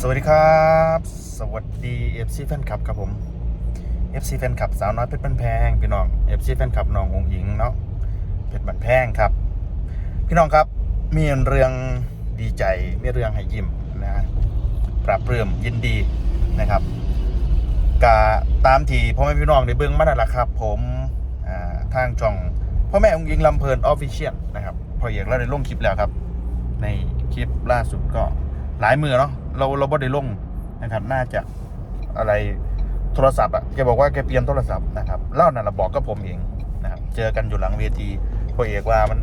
สวัสดีครับ สวัสดี FC แฟนคลับครับผม FC แฟนคลับสาวน้อยเพชรบันแพงพี่น้อง FC แฟนคลับน้ององหญิงเนาะเพชรบันแพงครับ พี่น้องครับมีเรื่องดีใจมีเรื่องให้ยิ้มนะฮะปรับเรื่มยินดีนะครับกาตามที่พ่อแม่พี่น้องได้เบิ่งมานั่นแหละครับ ผมทางช่องพ่อแม่องหญิงลำเพลินออฟฟิเชียลนะครับพอเอกเราได้ลงคลิปแล้วครับ ในคลิปล่าสุดก็หลายมือเนาะ เราเราบ่ได้ลงนะครับ น่าจะอะไรโทรศัพท์อะแกบอกว่าแกเปลี่ยนโทรศัพท์นะครับเล่านั่นแหละบอกกับผมเองนะครับเจอกันอยู่หลังเวทีพอเอกว่ามัน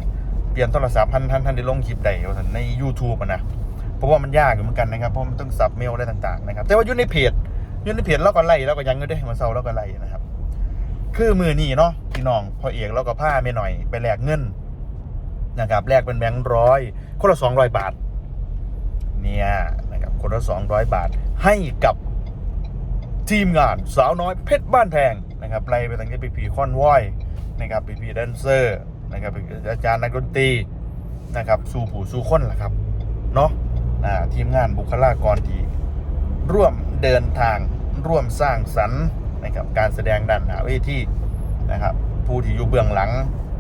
เปลี่ยนโทรศัพท์ท่านท่านท่านได้ลงคลิปใดว่ใน YouTube อะนะเพราะว่ามันยากอยู่เหมือนกันนะครับเพราะมันต้องสับเมลอะไรต่างๆนะครับแต่ว่าอยู่ในเพจอยู่ในเพจเราก็ไล่เราก็ยังอยู่ได้มาเซาเราก็ไล่นะครับ คือมือนี่เนาะพี่น้องพอเอกเราก็พาเมหน่อยไปแลกเงินนะครับแลกเป็นแบงค์ร้อยคนละสองร้อยบาท เนี่ย คนละสองร้อยบาท ให้กับทีมงานสาวน้อยเพชรบ้านแพงนะครับไล่ไปตั้งแต่ปีพีคอนวอยนะครับปีพีแดนเซอร์นะครับอาจารย์นักดนตรีนะครับสู่ผู้สู่คนละครับเนาะทีมงานบุคลากรที่ร่วมเดินทางร่วมสร้างสรรค์นะครับการแสดงด้านหนาเวทีนะครับผู้ที่อยู่เบื้องหลัง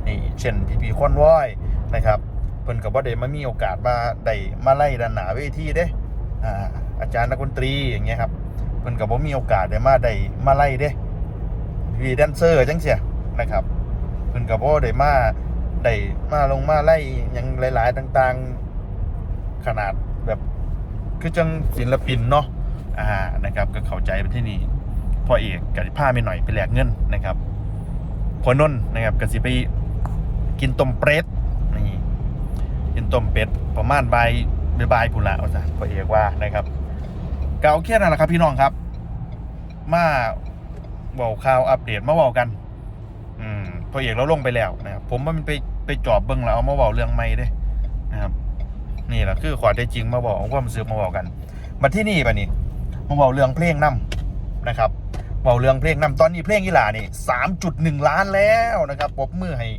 นี่เช่นพี่พีคอนวอยนะครับเพิ่นกับว่าได้มามีโอกาสมาได้มาไล่ด้านหนาเวทีเด้ อาอาจารย์นักดนตรีอย่างเงี้ยครับเพิ่นกับว่ามีโอกาสได้มาได้มาไล่เด้พี่แดนเซอร์จังเสียนะครับเพิ่นกับว่าได้มาได้มาลงมาไล่หยังหลาย ๆ ต่าง ๆ ขนาดแบบคือจังศิลปินเนาะอ่านะครับ ก็เข้าใจไปที่นี่พ่อเอกกับผ้าไม่หน่อยไปแลกเงินนะครับพอนนนะครับก็สิไปกินต้มเป็ดนี่กินต้มเป็ดประมาณใบ บายบายพุละเอาซะพอเอกว่านะครับก็เอาแค่นั้นแหละครับ พี่น้องครับ มาบอกข่าวอัปเดตมาบอกกัน อืมพอเอกเราลงไปแล้วนะครับผมว่ามันไปไปจอบเบิ้งแล้วเอามาบอกเรื่องไม่ได้นะครับ นี่แหละคือขอได้จริงมาบอกว่ามันซื้อมาบอกกันมาที่นี่ปะนี่มาบอกเรื่องเพลงนํนะครับเบาเรื่องเพลงนำตอนนี้เพลงอีหลานี่สามจุดหนึ่งล้านแล้วนะครับปบมือให้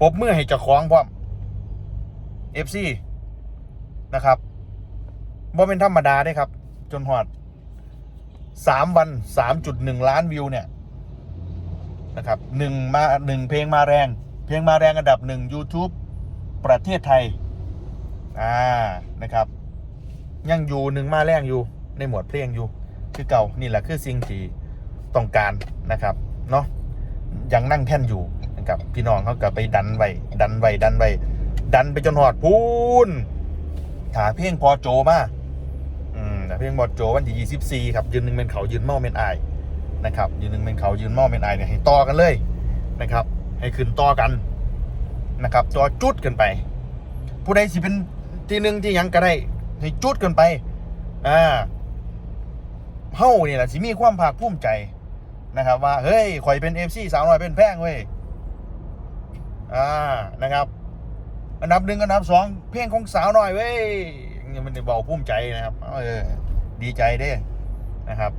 ปบมือให้เจ้าของพร้อมเอฟซี นะครับบ่เป็นธรรมดาได้ครับ จนหอดสามวันสามจุดหนึ่งล้านวิวเนี่ยนะครับหนึ่งมาหนึ่งเพลงมาแรง เพลงมาแรงอันดับหนึ่ง YouTube ประเทศไทย อ่านะครับ ยังอยู่หนึ่งมาแรงอยู่ในหมวดเพลงอยู่ คือเก่านี่แหละคือสิ่งที่ต้องการนะครับเนาะยังนั่งแท่นอยู่นะครับพี่น้องเขาก็ไปดันไว้ดันไว้ดันไว้ดันไปจนหอดพูน ถาเพียงพอโจมาอืมเพียงพอโจวันที่ยี่สิบสี่ครับยืนหนึ่งเป็นเขายืนเมาเป็นไอนะครับยืนหนึ่งเป็นเขายืนเมาเป็นไอเนี่ยให้ต่อกันเลยนะครับ ให้ขึ้นต่อกันนะครับต่อจุดกันไป ผู้ใดสิเป็นที่หนึ่งที่ยังก็ได้ให้จุดกันไปอ่าเฮ้าเนี่ยแหละสิมีความภาคภูมิใจนะครับ ว่าเฮ้ยข่อยเป็นเอฟซีสาวน้อยเป็นแพงเว้ยอ่านะครับ อันดับหนึ่งอันดับสองเพลงของสาวหน้อยเว้ยมันเบาภูมิใจนะครับเออดีใจเด้นะครับ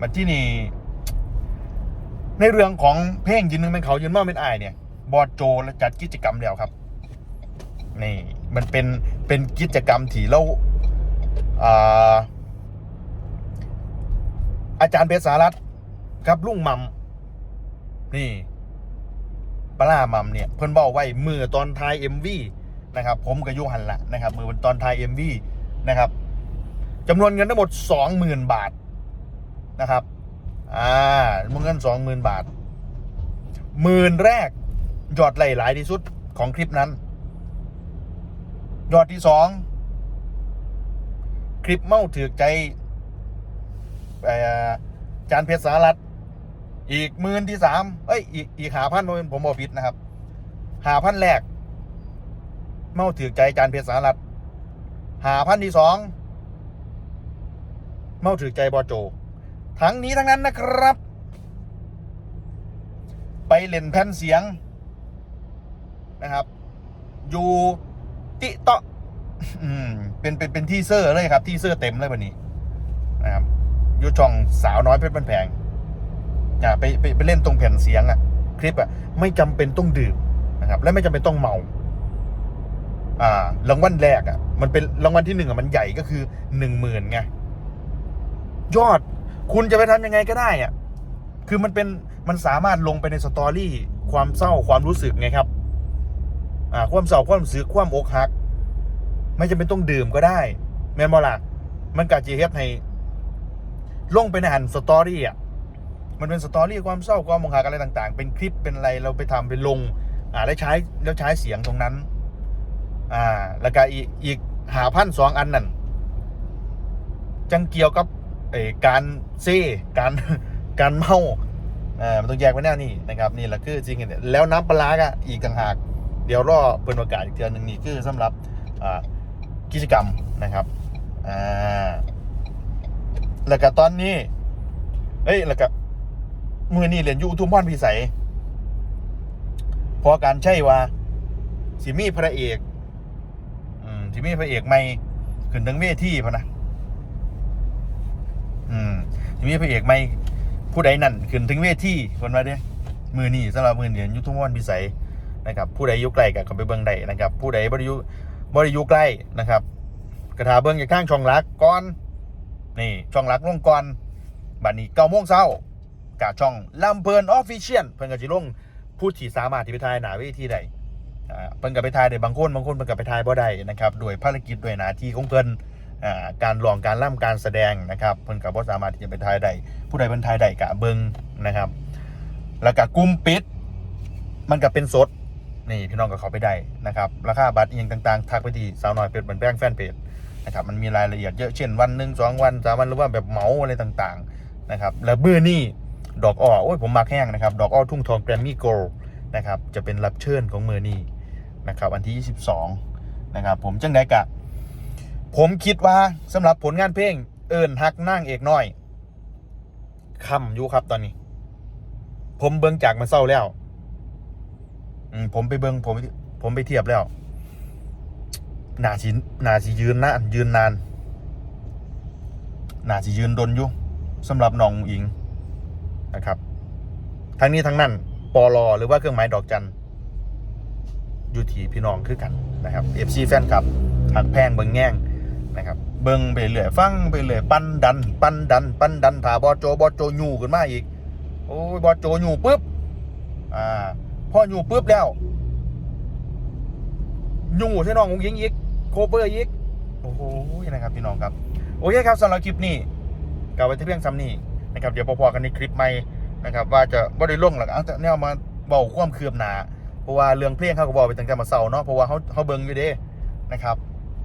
มันที่นี่ ในเรื่องของเพลงยืนหนึ่งเป็นเขายืนมาเป็นอายเนี่ย บอดโจและจัดกิจกรรมแล้วครับนี่มันเป็นเป็นกิจกรรมที่เราอ่าอาจารย์เพชรสารัตครับลุงมัมนี่ ปลามัมเนี่ยเพิ่นบอกไว้มือตอนท้าย MV นะครับผมกับยูหันละนะครับมือตอนท้าย MV นะครับจำนวนเงินทั้งหมด 20,000 บาทนะครับอ่าเงิน 20,000 บาทหมื่นแรกยอดไหลหลายที่สุดของคลิปนั้น ยอดที่สองคลิปเมาถือใจจานเพชรสารัต อีกหมื่นที่สามเอ้ย อีกอีกหาพันผมบอกผิดนะครับหาพันแรก เมาถือใจจานเพชรสารัตหาพันที่สองเมาถือใจบอโจ ทั้งนี้ทั้งนั้นนะครับ ไปเล่นแผ่นเสียงนะครับ อยู่ติเตาะอืมเป็นเป็นเป็นที่เซอร์เลยครับ ที่เซอร์เต็มเลยวันนี้นะครับยูช่องสาวน้อยเพชรบ้านแพง อ่าไปไปไปเล่นตรงแผ่นเสียงอะคลิปอะไม่จำเป็นต้องดื่มนะครับ และไม่จำเป็นต้องเมา อ่ารางวัลแรกอะมันเป็นรางวัลที่หนึ่งอะมันใหญ่ก็คือหนึ่งหมื่นไงยอดคุณจะไปทำยังไงก็ได้อะคือมันเป็นมันสามารถลงไปในสตอรี่ความเศร้าความรู้สึกไงครับ อ่า ความเศร้าความรู้สึกความอกหัก ไม่จำเป็นต้องดื่มก็ได้ แม่นบ่ล่ะมันกะจีเฮ็ดให้ลงไปในหันสตอรี่อะ มันเป็นสตอรี่ความเศร้าความมองหาอะไรต่างๆ เป็นคลิปเป็นอะไรเราไปทำไปลง อ่าแล้วใช้แล้วใช้เสียงตรงนั้น อ่า แล้วก็อีกอีกหาพันสองอันนั่นจังเกี่ยวกับเอ่อการเซ่การการเมาอ่ามันต้องแยกไว้แน่นี่นะครับนี่แหละคือจริงเนี่ยแล้วน้ำปลาก็อีกต่างหาก เดี๋ยวรอเปิดโอกาสอีกเทือนหนึ่งนี่คือสำหรับอ่ากิจกรรมนะครับอ่าแล้วก็ตอนนี้เอ้ยแล้วก็ มือนี่เรียนอยูอุทุมพรพิสัยพอการใช่ว่าสิมีพระเอก อืมสิมีพระเอกไม่ขึ้นทั้งเวทีพะนะอืมสิมีพระเอกไม่ผู้ใดนั่นขึ้นถึงเวทีคนมาเด้มือนี่สำหรับมือเรียนอยุทุมพรพิสัยนะครับ ผู้ใดอยู่ใกล้กับเขาไปเบิ่งได้นะครับ ผู้ใดบริยุบริยุใกล้นะครับ กระทาเบิ่งจากข้างช่องรักก่อนนี่ช่องรักลงก่อนบัดนี้เก้าโมงเช้า กาช่องลำเพลินออฟฟิเชียลเพิ่นก็สิลงผู้ที่สามารถที่ไปถ่ายหนาเวทีได้อ่าเพิ่นก็ไปถ่ายได้บางคนบางคนเพิ่นก็ไปถ่ายบ่ได้นะครับโดยภารกิจโดยหน้าที่ของเพิ่นอ่าการร้องการล่ำการแสดงนะครับเพิ่นก็บ่สามารถที่จะไปถ่ายได้ผู้ใดเพิ่นถ่ายได้ก็เบิ่งนะครับ แล้วก็กลุ่มปิด มันก็เป็นสดนี่พี่น้องก็เขาไปได้นะครับราคาบัตรเอียงต่างๆ ทักไปที่สาวน้อยเป็ดเหมือนแป้งแฟนเพจนะครับมันมีรายละเอียดเยอะเช่นวันหนึ่งสองวันสามวันหรือว่าแบบเหมาอะไรต่างๆนะครับแล้วเบื่อนี่ ดอกอ้อโอ้ยผมมักแห้งนะครับ ดอกอ้อทุ่งทองแกรมมี่โกลนะครับจะเป็นรับเชิญของเมือนี่นะครับวันที่ 22 นะครับ ผมจังไดกะ ผมคิดว่าสำหรับผลงานเพลง เอิญฮักนั่งเอกน้อยคำอยู่ครับตอนนี้ ผมเบิ่งจากมาเศร้าแล้วอืมผมไปเบิงผมผมไปเทียบแล้วหนาสิหนาสิยืนนานยืนนานหนาสิยืนดนอยู่สำหรับน้องอิง นะครับ ทั้งนี้ทั้งนั้นปอลอหรือว่าเครื่องหมายดอกจันอยู่ที่พี่น้องคือกันนะครับเอฟซีแฟนครับหักแพงเบิงแง่งนะครับ เบิงไปเรื่อยฟังไปเรื่อยปั้นดัน ปั้นดัน ปั้นดันถาบอโจบอโจยูขึ้นมาอีก โอ้ยบอโจยูปุ๊บอ่าพออยู่ปุ๊บแล้วอยู่ใช่น้องงยิงอีกโคเปอร์อีกโอ้โหนะครับพี่น้องครับ โอเคครับสำหรับคลิปนี้กลับไปที่เพียงซ้ำนี่ นะครับเดี๋ยวพอๆกันในคลิปใหม่นะครับว่าจะบ่ได้ลงหรอกเอาแต่แนวมาเบาความคือบหนาเพราะว่าเรื่องเพลงเขาก็บอกไปตั้งแต่มาเสาร์เนาะเพราะว่าเขาเขาเบิ่งอยู่เด้นะครับ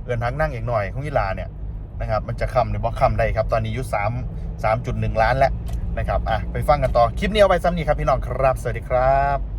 เอินทักนั่งอีกหน่อยของยีลาเนี่ยนะครับมันจะคำหรือบ่คำได้ครับ ตอนนี้อยู่สามสามจุดหนึ่งล้านแล้วนะครับอะไปฟังกันต่อคลิปนี้เอาไปซ้ำนี่ครับพี่น้องครับ สวัสดีครับ